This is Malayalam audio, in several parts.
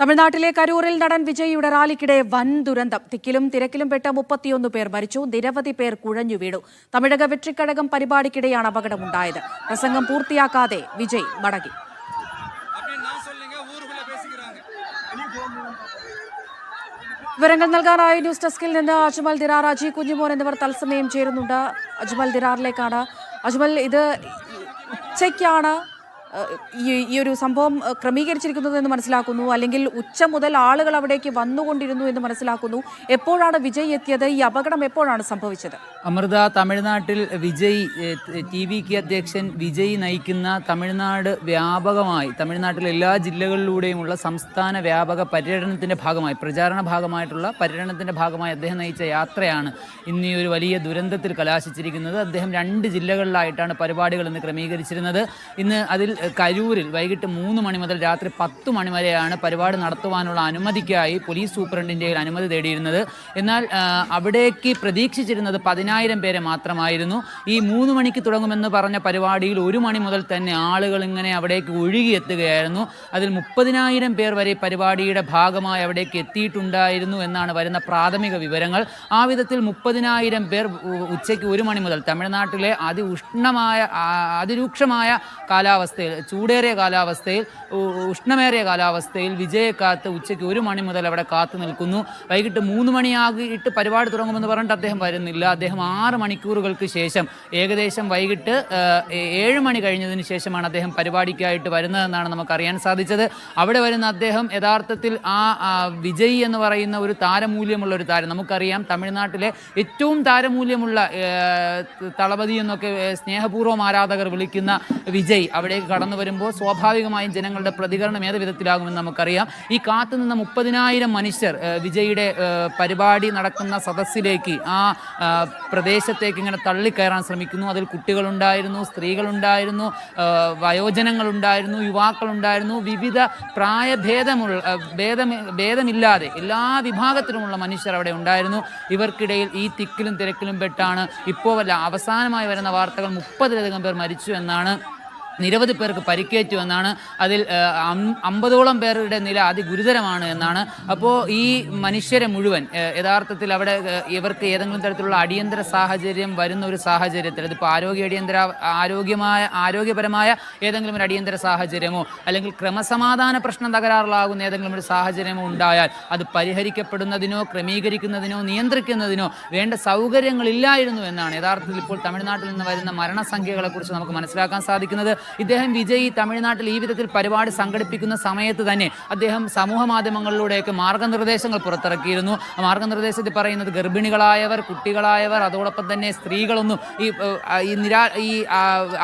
തമിഴ്നാട്ടിലെ കരൂറിൽ നടൻ വിജയിയുടെ റാലിക്കിടെ വൻ ദുരന്തം. തിക്കിലും തിരക്കിലും പെട്ട മുപ്പത്തിയൊന്ന് പേർ മരിച്ചു. നിരവധി പേർ കുഴഞ്ഞു വീണു. തമിഴക വെട്രിക്കഴകം പരിപാടിക്കിടെയാണ് അപകടമുണ്ടായത്. പ്രസംഗം പൂർത്തിയാക്കാതെ വിജയ് മടങ്ങി. വിവരങ്ങൾ നൽകാനായി ന്യൂസ് ഡെസ്കിൽ നിന്ന് അജ്മൽ ദിറാർ അജി കുഞ്ഞുമോൻ എന്നിവർ തത്സമയം ചേരുന്നുണ്ട്. അജ്മൽ ദിറാറിലേക്കാണ് അജ്മൽ ഇത് ഉച്ചയ്ക്കാണ്. ഈ ഒരു സംഭവം ക്രമീകരിച്ചിരിക്കുന്നത് എന്ന് മനസ്സിലാക്കുന്നു. അല്ലെങ്കിൽ ഉച്ച മുതൽ ആളുകൾ അവിടേക്ക് വന്നുകൊണ്ടിരുന്നു എന്ന് മനസ്സിലാക്കുന്നു. എപ്പോഴാണ് വിജയ് എത്തിയത്? ഈ അപകടം എപ്പോഴാണ് സംഭവിച്ചത്? അമൃത തമിഴ്നാട്ടിൽ വിജയ് ടി വി കെ അധ്യക്ഷൻ വിജയ് നയിക്കുന്ന തമിഴ്നാട് വ്യാപകമായി തമിഴ്നാട്ടിലെ എല്ലാ ജില്ലകളിലൂടെയുമുള്ള സംസ്ഥാന വ്യാപക പര്യടനത്തിന്റെ ഭാഗമായി പ്രചാരണ ഭാഗമായിട്ടുള്ള പര്യടനത്തിന്റെ ഭാഗമായി അദ്ദേഹം നയിച്ച യാത്രയാണ് ഇന്ന് ഈ ഒരു വലിയ ദുരന്തത്തിൽ കലാശിച്ചിരിക്കുന്നത്. അദ്ദേഹം രണ്ട് ജില്ലകളിലായിട്ടാണ് പരിപാടികൾ ഇന്ന് ക്രമീകരിച്ചിരുന്നത്. ഇന്ന് അതിൽ കരൂരിൽ വൈകിട്ട് മൂന്ന് മണി മുതൽ രാത്രി പത്ത് മണി വരെയാണ് പരിപാടി നടത്തുവാനുള്ള അനുമതിക്കായി പോലീസ് സൂപ്രണ്ടിന്റെ അനുമതി തേടിയിരുന്നത്. എന്നാൽ അവിടേക്ക് പ്രതീക്ഷിച്ചിരുന്നത് പതിനായിരം പേരെ മാത്രമായിരുന്നു. ഈ മൂന്ന് മണിക്ക് തുടങ്ങുമെന്ന് പറഞ്ഞ പരിപാടിയിൽ ഒരു മണി മുതൽ തന്നെ ആളുകൾ ഇങ്ങനെ അവിടേക്ക് ഒഴുകിയെത്തുകയായിരുന്നു. അതിൽ മുപ്പതിനായിരം പേർ വരെ പരിപാടിയുടെ ഭാഗമായി അവിടേക്ക് എത്തിയിട്ടുണ്ടായിരുന്നു എന്നാണ് വരുന്ന പ്രാഥമിക വിവരങ്ങൾ. ആ വിധത്തിൽ മുപ്പതിനായിരം പേർ ഉച്ചയ്ക്ക് ഒരു മണി മുതൽ തമിഴ്നാട്ടിലെ അതിഉഷ്ണമായ ഉഷ്ണമായ അതിരൂക്ഷമായ കാലാവസ്ഥയിൽ ചൂടേറിയ കാലാവസ്ഥയിൽ ഉഷ്ണമേറിയ കാലാവസ്ഥയിൽ വിജയക്കാത്ത് ഉച്ചയ്ക്ക് ഒരു മണി മുതൽ അവിടെ കാത്തു നിൽക്കുന്നു. വൈകിട്ട് മൂന്ന് മണിയാകിയിട്ട് പരിപാടി തുടങ്ങുമെന്ന് പറഞ്ഞിട്ട് അദ്ദേഹം വരുന്നില്ല. അദ്ദേഹം ആറ് മണിക്കൂറുകൾക്ക് ശേഷം ഏകദേശം വൈകിട്ട് ഏഴ് മണി കഴിഞ്ഞതിന് ശേഷമാണ് അദ്ദേഹം പരിപാടിക്കായിട്ട് വരുന്നതെന്നാണ് നമുക്കറിയാൻ സാധിച്ചത്. അവിടെ വരുന്ന അദ്ദേഹം യഥാർത്ഥത്തിൽ ആ വിജയി എന്ന് പറയുന്ന ഒരു താരമൂല്യമുള്ള ഒരു താരം. നമുക്കറിയാം തമിഴ്നാട്ടിലെ ഏറ്റവും താരമൂല്യമുള്ള തളപതി എന്നൊക്കെ സ്നേഹപൂർവം ആരാധകർ വിളിക്കുന്ന വിജയ് അവിടേക്ക് കടന്നു വരുമ്പോൾ സ്വാഭാവികമായും ജനങ്ങളുടെ പ്രതികരണം ഏത് വിധത്തിലാകുമെന്ന് നമുക്കറിയാം. ഈ കാത്തു കാത്തുനിന്ന മുപ്പതിനായിരം മനുഷ്യർ വിജയിയുടെ പരിപാടി നടക്കുന്ന സദസ്സിലേക്ക് ആ പ്രദേശത്തേക്ക് ഇങ്ങനെ തള്ളിക്കയറാൻ ശ്രമിക്കുന്നു. അതിൽ കുട്ടികളുണ്ടായിരുന്നു സ്ത്രീകളുണ്ടായിരുന്നു വയോജനങ്ങളുണ്ടായിരുന്നു യുവാക്കളുണ്ടായിരുന്നു. വിവിധ പ്രായഭേദമുള്ള ഭേദം ഭേദമി ഭേദമില്ലാതെ എല്ലാ വിഭാഗത്തിലുമുള്ള മനുഷ്യർ അവിടെ ഉണ്ടായിരുന്നു. ഇവർക്കിടയിൽ ഈ തിക്കിലും തിരക്കിലും പെട്ടാണ്. ഇപ്പോൾ വല്ല അവസാനമായി വരുന്ന വാർത്തകൾ മുപ്പതിലധികം പേർ മരിച്ചു എന്നാണ് നിരവധി പേർക്ക് പരിക്കേറ്റു എന്നാണ് അതിൽ അമ്പതോളം പേരുടെ നില അതിഗുരുതരമാണ് എന്നാണ്. അപ്പോൾ ഈ മനുഷ്യരെ മുഴുവൻ യഥാർത്ഥത്തിൽ അവിടെ ഇവർക്ക് ഏതെങ്കിലും തരത്തിലുള്ള അടിയന്തര സാഹചര്യം വരുന്ന ഒരു സാഹചര്യത്തിൽ അതിപ്പോൾ ആരോഗ്യ അടിയന്തര ആരോഗ്യമായ ആരോഗ്യപരമായ ഏതെങ്കിലും ഒരു അടിയന്തര സാഹചര്യമോ അല്ലെങ്കിൽ ക്രമസമാധാന പ്രശ്നം തകരാറിലാകുന്ന ഏതെങ്കിലും ഒരു സാഹചര്യമോ ഉണ്ടായാൽ അത് പരിഹരിക്കപ്പെടുന്നതിനോ ക്രമീകരിക്കുന്നതിനോ നിയന്ത്രിക്കുന്നതിനോ വേണ്ട സൗകര്യങ്ങളില്ലായിരുന്നു എന്നാണ്. യഥാർത്ഥത്തിൽ ഇപ്പോൾ തമിഴ്നാട്ടിൽ നിന്ന് വരുന്ന മരണസംഖ്യകളെക്കുറിച്ച് നമുക്ക് മനസ്സിലാക്കാൻ സാധിക്കുന്നത്. ഇദ്ദേഹം വിജയ് തമിഴ്നാട്ടിൽ ഈ വിധത്തിൽ പരിപാടി സംഘടിപ്പിക്കുന്ന സമയത്ത് തന്നെ അദ്ദേഹം സമൂഹ മാധ്യമങ്ങളിലൂടെയൊക്കെ മാർഗനിർദ്ദേശങ്ങൾ പുറത്തിറക്കിയിരുന്നു. മാർഗനിർദ്ദേശത്തിൽ പറയുന്നത് ഗർഭിണികളായവർ കുട്ടികളായവർ അതോടൊപ്പം തന്നെ സ്ത്രീകളൊന്നും ഈ ഈ നിരാ ഈ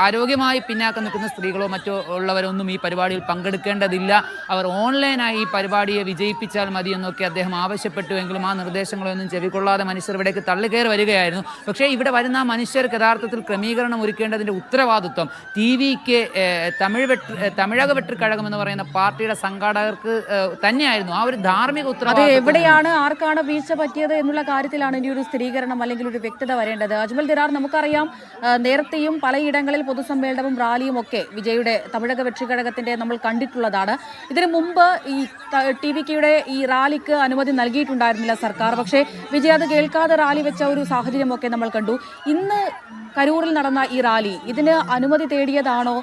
ആരോഗ്യമായി പിന്നാക്കം നിൽക്കുന്ന സ്ത്രീകളോ മറ്റോ ഉള്ളവരൊന്നും ഈ പരിപാടിയിൽ പങ്കെടുക്കേണ്ടതില്ല. അവർ ഓൺലൈനായി ഈ പരിപാടിയെ വിജയിപ്പിച്ചാൽ മതി എന്നൊക്കെ അദ്ദേഹം ആവശ്യപ്പെട്ടുവെങ്കിലും ആ നിർദ്ദേശങ്ങളൊന്നും ചെവിക്കൊള്ളാതെ മനുഷ്യർ ഇവിടേക്ക് തള്ളിക്കയറി വരികയായിരുന്നു. പക്ഷേ ഇവിടെ വരുന്ന മനുഷ്യർക്ക് യഥാർത്ഥത്തിൽ ക്രമീകരണം ഒരുക്കേണ്ടതിന്റെ ഉത്തരവാദിത്വം ടി വിക്ക് തമിഴ് വെട്ട് തമിഴക വെട്ടിക്കഴകം എന്ന് പറയുന്ന പാർട്ടിയുടെ സംഘാടകർക്ക് തന്നെയായിരുന്നു ആ ഒരു ധാർമ്മിക അത് ഉത്തരവാദിത്വം എവിടെയാണ് ആർക്കാണ് വീഴ്ച പറ്റിയത് എന്നുള്ള കാര്യത്തിലാണ് ഇനി ഒരു സ്ഥിരീകരണം അല്ലെങ്കിൽ ഒരു വ്യക്തത വരേണ്ടത്. അജ്മൽ ദിറാർ നമുക്കറിയാം നേരത്തെയും പലയിടങ്ങളിൽ പൊതുസമ്മേളനവും റാലിയും ഒക്കെ വിജയുടെ തമിഴക വെട്ടിക്കഴകത്തിന്റെ നമ്മൾ കണ്ടിട്ടുള്ളതാണ്. ഇതിനു മുമ്പ് ഈ ടി വി കെയുടെ ഈ റാലിക്ക് അനുമതി നൽകിയിട്ടുണ്ടായിരുന്നില്ല സർക്കാർ. പക്ഷേ വിജയ് അത് കേൾക്കാതെ റാലി വെച്ച ഒരു സാഹചര്യമൊക്കെ നമ്മൾ കണ്ടു. ഇന്ന് കരൂരിൽ നടന്ന ഈ റാലി. ഇതിന് അനുമതി തേടിയതാണോ?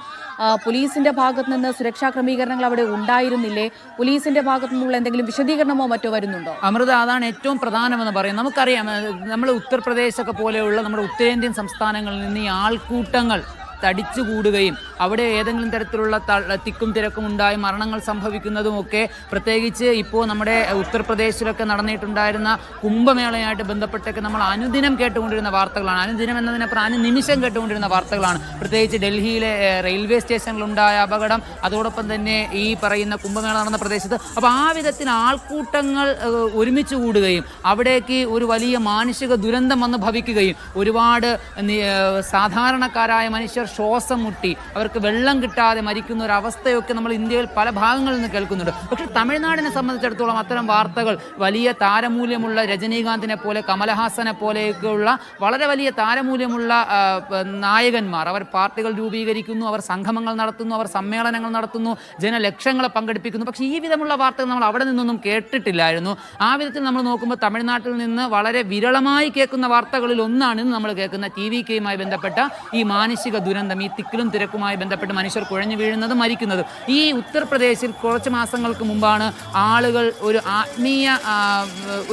പോലീസിന്റെ ഭാഗത്ത് നിന്ന് സുരക്ഷാ ക്രമീകരണങ്ങൾ അവിടെ ഉണ്ടായിരുന്നില്ലേ? പോലീസിന്റെ ഭാഗത്തു നിന്നുള്ള എന്തെങ്കിലും വിശദീകരണമോ മറ്റോ വരുന്നുണ്ടോ? അമൃത അതാണ് ഏറ്റവും പ്രധാനമെന്ന് പറയും നമുക്കറിയാം നമ്മൾ ഉത്തർപ്രദേശ് ഒക്കെ പോലെയുള്ള നമ്മുടെ ഉത്തരേന്ത്യൻ സംസ്ഥാനങ്ങളിൽ നിന്ന് ഈ ആൾക്കൂട്ടങ്ങൾ തടിച്ചുകൂടുകയും അവിടെ ഏതെങ്കിലും തരത്തിലുള്ള തിക്കും തിരക്കും ഉണ്ടായി മരണങ്ങൾ സംഭവിക്കുന്നതുമൊക്കെ പ്രത്യേകിച്ച് ഇപ്പോൾ നമ്മുടെ ഉത്തർപ്രദേശിലൊക്കെ നടന്നിട്ടുണ്ടായിരുന്ന കുംഭമേളയായിട്ട് ബന്ധപ്പെട്ടൊക്കെ നമ്മൾ അനുദിനം കേട്ടുകൊണ്ടിരുന്ന വാർത്തകളാണ്. അനുദിനം എന്നതിനപ്പുറം അനുനിമിഷം കേട്ടുകൊണ്ടിരുന്ന വാർത്തകളാണ്. പ്രത്യേകിച്ച് ഡൽഹിയിലെ റെയിൽവേ സ്റ്റേഷനിലുണ്ടായ അപകടം അതോടൊപ്പം തന്നെ ഈ പറയുന്ന കുംഭമേള നടന്ന പ്രദേശത്ത്. അപ്പോൾ ആ വിധത്തിൽ ആൾക്കൂട്ടങ്ങൾ ഒരുമിച്ച് കൂടുകയും അവിടേക്ക് ഒരു വലിയ മാനുഷിക ദുരന്തം വന്ന് ഭവിക്കുകയും ഒരുപാട് സാധാരണക്കാരായ മനുഷ്യർ ശ്വാസം മുട്ടി അവർക്ക് വെള്ളം കിട്ടാതെ മരിക്കുന്ന ഒരു അവസ്ഥയൊക്കെ നമ്മൾ ഇന്ത്യയിൽ പല ഭാഗങ്ങളിൽ നിന്ന് കേൾക്കുന്നുണ്ട്. പക്ഷേ തമിഴ്നാടിനെ സംബന്ധിച്ചിടത്തോളം അത്തരം വാർത്തകൾ വലിയ താരമൂല്യമുള്ള രജനീകാന്തിനെ പോലെ കമലഹാസനെ പോലെയൊക്കെയുള്ള വളരെ വലിയ താരമൂല്യമുള്ള നായകന്മാർ. അവർ പാർട്ടികൾ രൂപീകരിക്കുന്നു അവർ സംഗമങ്ങൾ നടത്തുന്നു അവർ സമ്മേളനങ്ങൾ നടത്തുന്നു ജനലക്ഷങ്ങളെ പങ്കെടുപ്പിക്കുന്നു. പക്ഷേ ഈ വിധമുള്ള വാർത്തകൾ നമ്മൾ അവിടെ നിന്നൊന്നും കേട്ടിട്ടില്ലായിരുന്നു. ആ വിധത്തിൽ നമ്മൾ നോക്കുമ്പോൾ തമിഴ്നാട്ടിൽ നിന്ന് വളരെ വിരളമായി കേൾക്കുന്ന വാർത്തകളിൽ ഒന്നാണ് നമ്മൾ കേൾക്കുന്ന ടി വി കെയുമായി ബന്ധപ്പെട്ട ഈ മാനസിക ദുരന്തം ഈ തിക്കിലും തിരക്കുമായി ബന്ധപ്പെട്ട് മനുഷ്യർ കുഴഞ്ഞു വീഴുന്നതും മരിക്കുന്നതും. ഈ ഉത്തർപ്രദേശിൽ കുറച്ച് മാസങ്ങൾക്ക് മുമ്പാണ് ആളുകൾ ഒരു ആത്മീയ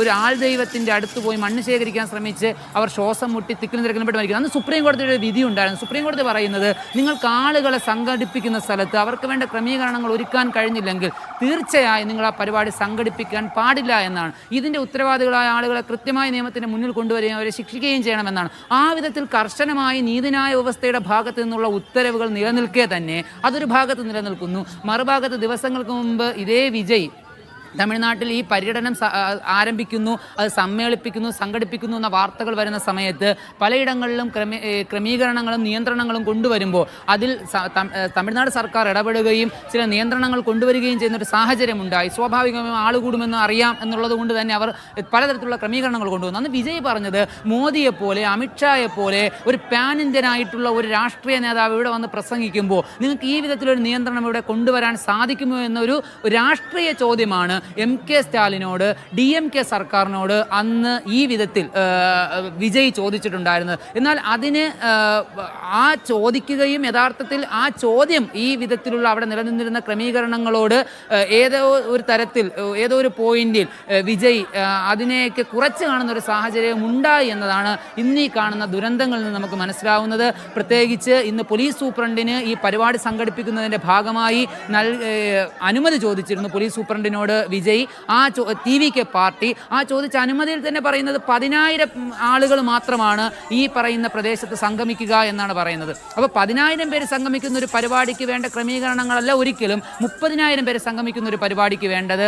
ഒരു ആൾ ദൈവത്തിന്റെ അടുത്ത് പോയി മണ്ണ് ശേഖരിക്കാൻ ശ്രമിച്ച് അവർ ശ്വാസം മുട്ടി തിക്കിലും തിരക്കിലും മരിക്കുന്നത് അന്ന് സുപ്രീം കോടതിയുടെ വിധി ഉണ്ടായിരുന്നു. സുപ്രീം കോടതി പറയുന്നത് നിങ്ങൾക്ക് ആളുകളെ സംഘടിപ്പിക്കുന്ന സ്ഥലത്ത് അവർക്ക് വേണ്ട ക്രമീകരണങ്ങൾ ഒരുക്കാൻ കഴിഞ്ഞില്ലെങ്കിൽ തീർച്ചയായും നിങ്ങൾ ആ പരിപാടി സംഘടിപ്പിക്കാൻ പാടില്ല എന്നാണ്. ഇതിന്റെ ഉത്തരവാദികളായ ആളുകളെ കൃത്യമായ നിയമത്തിന് മുന്നിൽ കൊണ്ടുവരികയും അവരെ ശിക്ഷിക്കുകയും ചെയ്യണമെന്നാണ്. ആ വിധത്തിൽ കർശനമായി നീതിന്യായ വ്യവസ്ഥയുടെ ഭാഗത്ത് നിന്നുള്ള ഉത്തരവുകൾ നിലനിൽക്കേ തന്നെ അതൊരു ഭാഗത്ത് നിലനിൽക്കുന്നു. മറുഭാഗത്ത് ദിവസങ്ങൾക്ക് മുമ്പ് ഇതേ വിജയ് തമിഴ്നാട്ടിൽ ഈ പര്യടനം ആരംഭിക്കുന്നു അത് സമ്മേളിപ്പിക്കുന്നു സംഘടിപ്പിക്കുന്നു എന്ന വാർത്തകൾ വരുന്ന സമയത്ത് പലയിടങ്ങളിലും ക്രമീ ക്രമീകരണങ്ങളും നിയന്ത്രണങ്ങളും കൊണ്ടുവരുമ്പോൾ അതിൽ തമിഴ്നാട് സർക്കാർ ഇടപെടുകയും ചില നിയന്ത്രണങ്ങൾ കൊണ്ടുവരികയും ചെയ്യുന്ന ഒരു സാഹചര്യമുണ്ടായി. സ്വാഭാവികമായും ആൾ കൂടുമെന്ന് അറിയാം എന്നുള്ളത് കൊണ്ട് തന്നെ അവർ പലതരത്തിലുള്ള ക്രമീകരണങ്ങൾ കൊണ്ടുവന്നു. അന്ന് വിജയ് പറഞ്ഞത് മോദിയെപ്പോലെ അമിത്ഷായെ പോലെ ഒരു പാൻ ഇന്ത്യൻ ആയിട്ടുള്ള ഒരു രാഷ്ട്രീയ നേതാവ് ഇവിടെ വന്ന് പ്രസംഗിക്കുമ്പോൾ നിങ്ങൾക്ക് ഈ വിധത്തിലൊരു നിയന്ത്രണം ഇവിടെ കൊണ്ടുവരാൻ സാധിക്കുമോ എന്നൊരു രാഷ്ട്രീയ ചോദ്യമാണ് എം കെ സ്റ്റാലിനോട് ഡി എം കെ സർക്കാരിനോട് അന്ന് ഈ വിധത്തിൽ വിജയ് ചോദിച്ചിട്ടുണ്ടായിരുന്നത് എന്നാൽ അതിന് ആ, ചോദിക്കുകയും യഥാർത്ഥത്തിൽ ആ ചോദ്യം ഈ വിധത്തിലുള്ള അവിടെ നിലനിന്നിരുന്ന ക്രമീകരണങ്ങളോട് ഏതോ ഒരു തരത്തിൽ ഏതോ ഒരു പോയിന്റിൽ വിജയ് അതിനെയൊക്കെ കുറച്ച് കാണുന്ന ഒരു സാഹചര്യം ഉണ്ടായി എന്നതാണ് ഇന്നീ കാണുന്ന ദുരന്തങ്ങളിൽ നിന്ന് നമുക്ക് മനസ്സിലാവുന്നത്. പ്രത്യേകിച്ച് ഇന്ന് പോലീസ് സൂപ്രണ്ടിന് ഈ പരിപാടി സംഘടിപ്പിക്കുന്നതിന്റെ ഭാഗമായി നൽ അനുമതി ചോദിച്ചിരുന്നു പോലീസ് സൂപ്രണ്ടിനോട് വിജയ് ആ ടി വി കെ പാർട്ടി ആ ചോദിച്ച അനുമതിയിൽ തന്നെ പറയുന്നത് പതിനായിരം ആളുകൾ മാത്രമാണ് ഈ പറയുന്ന പ്രദേശത്ത് സംഗമിക്കുക എന്നാണ് പറയുന്നത്. അപ്പോൾ പതിനായിരം പേര് സംഗമിക്കുന്ന ഒരു പരിപാടിക്ക് വേണ്ട ക്രമീകരണങ്ങളല്ല ഒരിക്കലും മുപ്പതിനായിരം പേര് സംഗമിക്കുന്ന ഒരു പരിപാടിക്ക് വേണ്ടത്.